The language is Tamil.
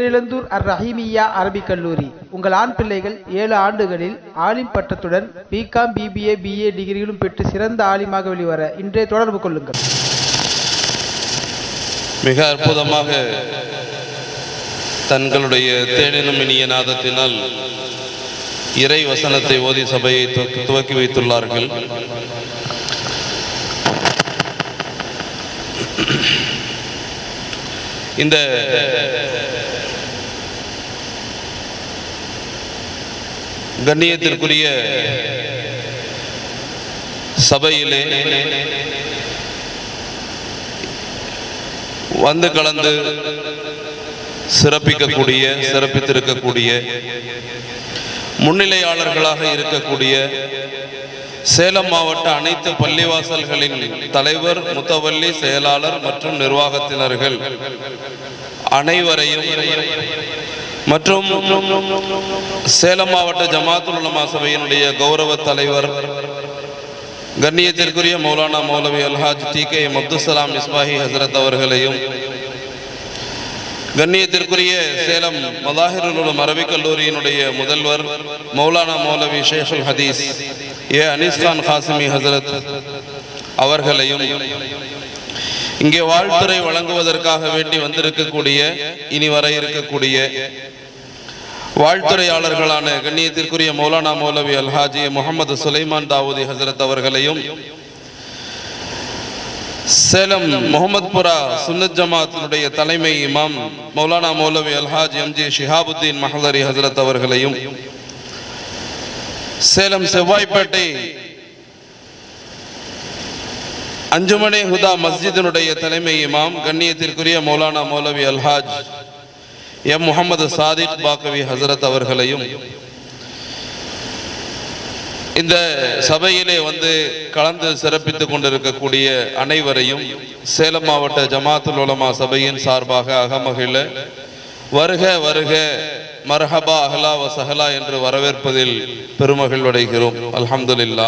பேரிழந்தூர் அர் ரஹீமியா அரபிக் கல்லூரி. உங்கள் ஆண் பிள்ளைகள் ஏழு ஆண்டுகளில் ஆலிம் பட்டத்துடன் பிகாம் பிபிஏ பிஏ டிகிரிகளும் பெற்று சிறந்த ஆலிமாக வெளிவர இன்றே தொடர்பு கொள்ளுங்கள். மிக அற்புதமாக தங்களுடைய தேனினும் இனிய நாதத்தினால் இறை வசனத்தை ஓதி சபையை துவக்கி வைத்துள்ளார்கள். இந்த கண்ணியத்திற்குரிய சபையிலே வந்து கலந்து சிறப்பிக்கக்கூடிய சிறப்பித்திருக்கக்கூடிய முன்னிலையாளர்களாக இருக்கக்கூடிய சேலம் மாவட்ட அனைத்து பள்ளிவாசல்களின் தலைவர் முத்தவல்லி செயலாளர் மற்றும் நிர்வாகத்தினர்கள் அனைவரையும் மற்றும் சேலம் மாவட்ட ஜமாத்துல் உலமா சபையினுடைய கௌரவ தலைவர் கண்ணியத்திற்குரிய மௌலானா மௌலவி Alhaj T K M Abdussalam Ismahi ஹசரத் அவர்களையும் கண்ணியத்திற்குரிய சேலம் மதாஹிருல் அரபிக் கல்லூரியினுடைய முதல்வர் மௌலானா மௌலவி ஷேஷுல் ஹதீஸ் ஏ அனீஸ்கான் காசிமி ஹசரத் அவர்களையும் இங்கே வாழ்த்துறை வழங்குவதற்காக வேண்டி வந்திருக்கக்கூடிய இனி வர இருக்கக்கூடிய வாழ்த்துறையாளர்களான கண்ணியத்திற்குரிய மௌலானா மௌலவி அல்ஹாஜி முகமது சுலைமான் தாவூதி ஹசரத் அவர்களையும் சேலம் முகமதுபுரா சுன்னத் ஜமாத்தினுடைய தலைமை இமாம் மௌலானா மௌலவி அல்ஹாஜ் எம்ஜி ஷிஹாபுத்தீன் மஹலரி ஹசரத் அவர்களையும் சேலம் செவ்வாய்ப்பேட்டை அஞ்சுமணி ஹுதா மஸ்ஜிதினுடைய தலைமை இமாம் கண்ணியத்திற்குரிய மௌலானா மௌலவி அல்ஹாஜ் எம் முகமது சாதிக் பாக்கவி ஹசரத் அவர்களையும் இந்த சபையிலே வந்து கலந்து சிறப்பித்துக் கொண்டிருக்கக்கூடிய அனைவரையும் சேலம் மாவட்ட ஜமாத்துல் உலமா சபையின் சார்பாக அகமகிழ வருக வருக மர்ஹபா அஹ்லா வசஹலா என்று வரவேற்பதில் பெருமகிழ்வடைகிறோம். அலமதுல்லா